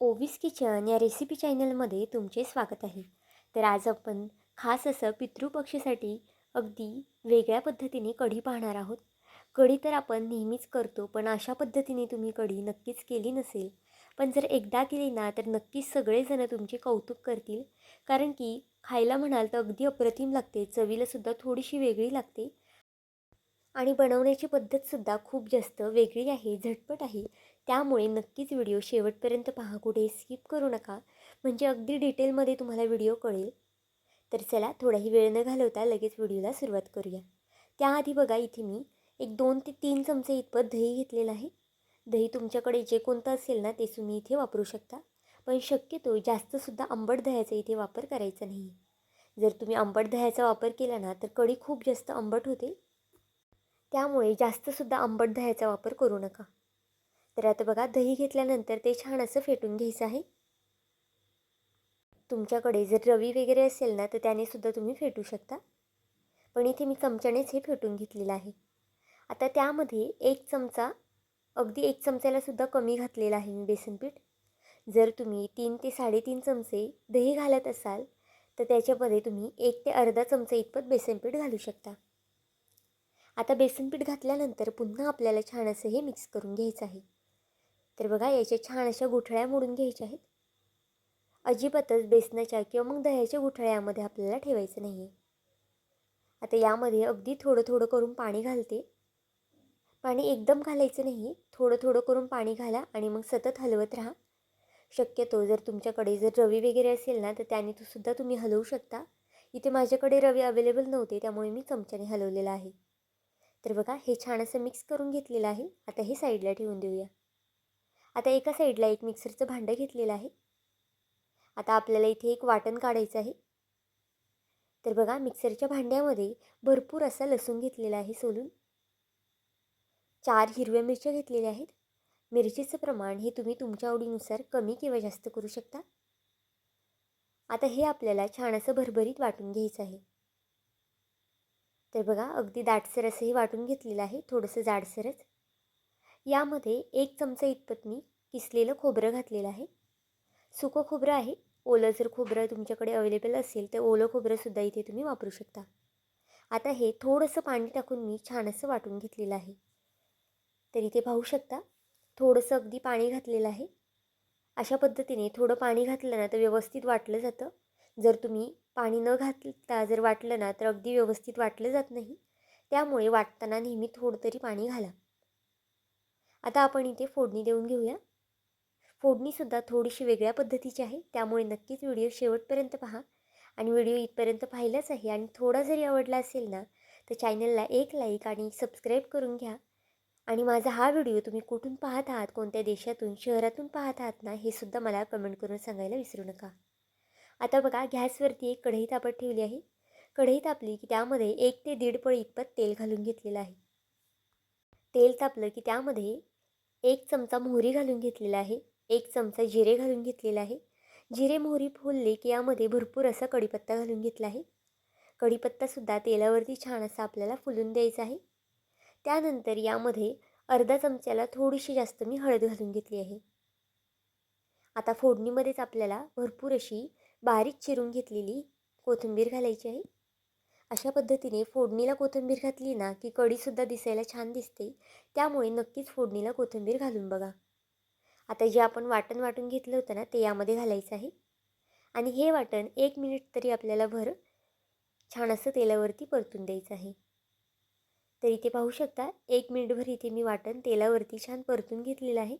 Ovis kitchen या recipe चॅनलमध्ये तुमचे स्वागत आहे. तर आज आपण खास असं पितृपक्षीसाठी अगदी वेगळ्या पद्धतीने कढी पाहणार आहोत. कढी तर आपण नेहमीच करतो पण अशा पद्धतीने तुम्ही कढी नक्कीच केली नसेल. पण जर एकदा केली ना तर नक्कीच सगळेजणं तुमचे कौतुक करतील. कारण की खायला म्हणाल तर अगदी अप्रतिम लागते चवीलासुद्धा थोडीशी वेगळी लागते. आणि बनवण्याची पद्धतसुद्धा खूप जास्त वेगळी आहे झटपट आहे. त्यामुळे नक्कीच व्हिडिओ शेवटपर्यंत पहा कुठे स्किप करू नका. म्हणजे अगदी डिटेलमध्ये तुम्हाला व्हिडिओ कळेल. तर चला थोडाही वेळ न घालवता लगेच व्हिडिओला सुरुवात करूया. त्याआधी बघा इथे मी एक दोन ते तीन चमचे इतपत दही घेतलेलं आहे. दही तुमच्याकडे जे कोणतं असेल ना ते तुम्ही इथे वापरू शकता. पण शक्यतो जास्तसुद्धा आंबट दह्याचा इथे वापर करायचा नाही. जर तुम्ही आंबट दह्याचा वापर केला ना तर कढी खूप जास्त आंबट होते. त्यामुळे जास्तसुद्धा आंबट दह्याचा वापर करू नका. तर आता बघा दही घेतल्यानंतर ते छान असं फेटून घ्यायचं आहे. तुमच्याकडे जर रवी वगैरे असेल ना तर त्याने सुद्धा तुम्ही फेटू शकता. पण इथे मी चमच्यानेच हे फेटून घेतलेलं आहे. आता त्यामध्ये एक चमचा अगदी एक चमच्यालासुद्धा कमी घातलेला आहे मी बेसनपीठ जर तुम्ही तीन ते साडेतीन चमचे दही घालत असाल तर त्याच्यामध्ये तुम्ही एक ते अर्धा चमचा इतपत बेसनपीठ घालू शकता. आता बेसनपीठ घातल्यानंतर पुन्हा आपल्याला छान असं हे मिक्स करून घ्यायचं आहे. तर बघा याच्या छान अशा गुठळ्या मोडून घ्यायच्या आहेत. अजिबातच बेसनाच्या किंवा मग दह्याच्या गुठळ्यामध्ये आपल्याला ठेवायचं नाही आहे आता यामध्ये अगदी थोडं थोडं करून पाणी घालते. पाणी एकदम घालायचं नाही थोडं थोडं करून पाणी घाला आणि मग सतत हलवत राहा. शक्यतो जर तुमच्याकडे जर रवी वगैरे असेल ना तर त्याने तो सुद्धा तुम्ही हलवू शकता. इथे माझ्याकडे रवी अवेलेबल नव्हते त्यामुळे मी चमच्याने हलवलेलं आहे. तर बघा हे छान असं मिक्स करून घेतलेलं आहे. आता हे साईडला ठेवून देऊया. आता एका साईडला एक मिक्सरचं भांडं घेतलेलं आहे. आता आपल्याला इथे एक वाटण काढायचं आहे. तर बघा मिक्सरच्या भांड्यामध्ये भरपूर असा लसूण घेतलेला आहे सोलून. चार हिरव्या मिरच्या घेतलेल्या आहेत. मिरचीचं प्रमाण हे तुम्ही तुमच्या आवडीनुसार कमी किंवा जास्त करू शकता. आता हे आपल्याला छान असं भरभरीत वाटून घ्यायचं आहे. तर बघा अगदी दाटसर असंही वाटून घेतलेलं आहे थोडंसं जाडसरच. यामध्ये एक चमचा इतपत मी किसलेलं खोबरं घातलेलं आहे. सुकं खोबरं आहे. ओलं जर खोबरं तुमच्याकडे अवेलेबल असेल तर ओलं खोबरंसुद्धा इथे तुम्ही वापरू शकता. आता हे थोडंसं पाणी टाकून मी छान असं वाटून घेतलेलं आहे. तर इथे पाहू शकता थोडंसं अगदी पाणी घातलेलं आहे. अशा पद्धतीने थोडं पाणी घातलं ना तर व्यवस्थित वाटलं जातं. जर तुम्ही पाणी न घातता जर वाटलं ना तर अगदी व्यवस्थित वाटलं जात नाही. त्यामुळे वाटताना नेहमी थोडं तरी पाणी घाला. आता आपण इथे फोडणी देऊन घेऊया. फोडणीसुद्धा थोडीशी वेगळ्या पद्धतीची आहे. त्यामुळे नक्कीच व्हिडिओ शेवटपर्यंत पहा. आणि व्हिडिओ इथपर्यंत पाहिलाच आहे आणि थोडा जरी आवडला असेल ना तर चॅनलला एक लाईक आणि सबस्क्राईब करून घ्या. आणि माझा हा व्हिडिओ तुम्ही कुठून पाहत आहात कोणत्या देशातून शहरातून पाहत आहात ना हे सुद्धा मला कमेंट करून सांगायला विसरू नका. आता बघा गॅसवरती एक कढई तापत ठेवली आहे. कढई तापली की त्यामध्ये एक ते दीड पळी इतपत तेल घालून घेतलेलं आहे. तेल तापलं की त्यामध्ये एक चमचा मोहरी घालून घेतलेला आहे. एक चमचा जिरे घालून घेतलेला आहे. जिरे मोहरी फुलले की यामध्ये भरपूर असा कढीपत्ता घालून घेतला आहे. कढीपत्तासुद्धा तेलावरती छान असा आपल्याला फुलून द्यायचा आहे. त्यानंतर यामध्ये अर्धा चमच्याला थोडीशी जास्त मी हळद घालून घेतली आहे. आता फोडणीमध्येच आपल्याला भरपूर अशी बारीक चिरून घेतलेली कोथिंबीर घालायची आहे. अशा पद्धतीने फोडणीला कोथिंबीर घातली ना की कढीसुद्धा दिसायला छान दिसते. त्यामुळे नक्कीच फोडणीला कोथिंबीर घालून बघा. आता जे आपण वाटण वाटून घेतलं होतं ना ते यामध्ये घालायचं आहे. आणि हे वाटण एक मिनिट तरी आपल्याला भर छान असं तेलावरती परतून द्यायचं आहे. तर इथे पाहू शकता एक मिनिटभर इथे मी वाटण तेलावरती छान परतून घेतलेलं आहे.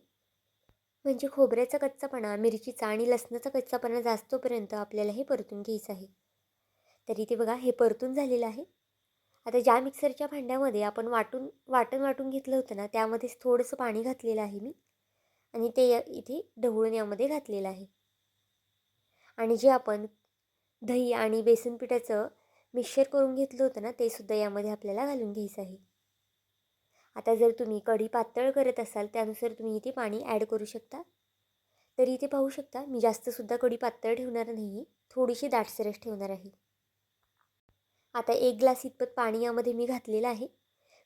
म्हणजे खोबऱ्याचा कच्चापणा मिरचीचा आणि लसणाचा कच्चापणा जास्तोपर्यंत आपल्याला हे परतून घ्यायचं आहे. तरी ते बघा हे परतून झालेलं आहे. आता ज्या मिक्सरच्या भांड्यामध्ये आपण वाटून वाटण वाटून घेतलं होतं ना त्यामध्येच थोडंसं पाणी घातलेलं आहे मी. आणि ते इथे ढवळून यामध्ये घातलेलं आहे. आणि जे आपण दही आणि बेसन पिठाचं मिक्सर करून घेतलं होतं ना ते सुद्धा यामध्ये आपल्याला घालून घ्यायचं आहे. आता जर तुम्ही कढी पातळ करत असाल त्यानुसार तुम्ही इथे पाणी ॲड करू शकता. तर इथे पाहू शकता मी जास्तसुद्धा कढी पातळ ठेवणार नाही थोडीशी दाटसरस ठेवणार आहे. आता एक ग्लास इतपत पाणी यामध्ये मी घातलेलं आहे.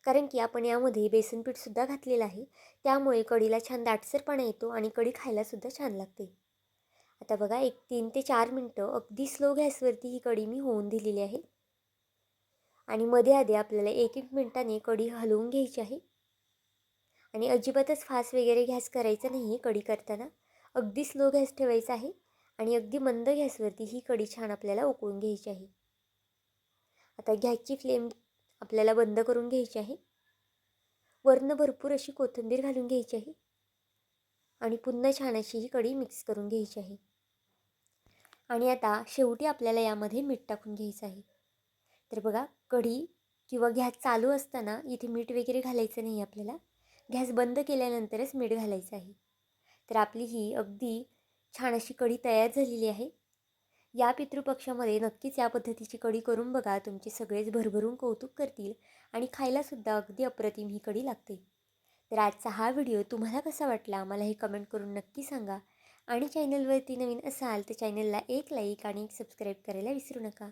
कारण की आपण यामध्ये बेसन पीठसुद्धा घातलेलं आहे. त्यामुळे कढीला छान दाटसरपणा येतो आणि कढी खायलासुद्धा छान लागते. आता बघा एक तीन ते चार मिनटं अगदी स्लो गॅसवरती ही कढी मी होऊन दिलेली आहे. आणि मध्ये आधी आपल्याला एक एक मिनटाने कढी हलवून घ्यायची आहे. आणि अजिबातच फास्ट वगैरे गॅस करायचा नाही आहे कढी करताना. अगदी स्लो गॅस ठेवायचा आहे आणि अगदी मंद गॅसवरती ही कढी छान आपल्याला उकळून घ्यायची आहे. आता गॅसची फ्लेम आपल्याला बंद करून घ्यायची आहे. वरनं भरपूर अशी कोथिंबीर घालून घ्यायची आहे. आणि पुन्हा छान अशी ही कढी मिक्स करून घ्यायची आहे. आणि आता शेवटी आपल्याला यामध्ये मीठ टाकून घ्यायचं आहे. तर बघा कढी किंवा गॅस चालू असताना इथे मीठ वगैरे घालायचं नाही आपल्याला. गॅस बंद केल्यानंतरच मीठ घालायचं आहे. तर आपली ही अगदी छान अशी कढी तयार झालेली आहे. या पितृपक्षामध्ये नक्कीच या पद्धतीची कढी करून बघा तुमचे सगळेच भरभरून कौतुक करतील आणि खायलासुद्धा अगदी अप्रतिम ही कढी लागते. तर आजचा हा व्हिडिओ तुम्हाला कसा वाटला मला हे कमेंट करून नक्की सांगा. आणि चॅनलवरती नवीन असाल तर चॅनलला एक लाईक आणि एक सबस्क्राईब करायला विसरू नका.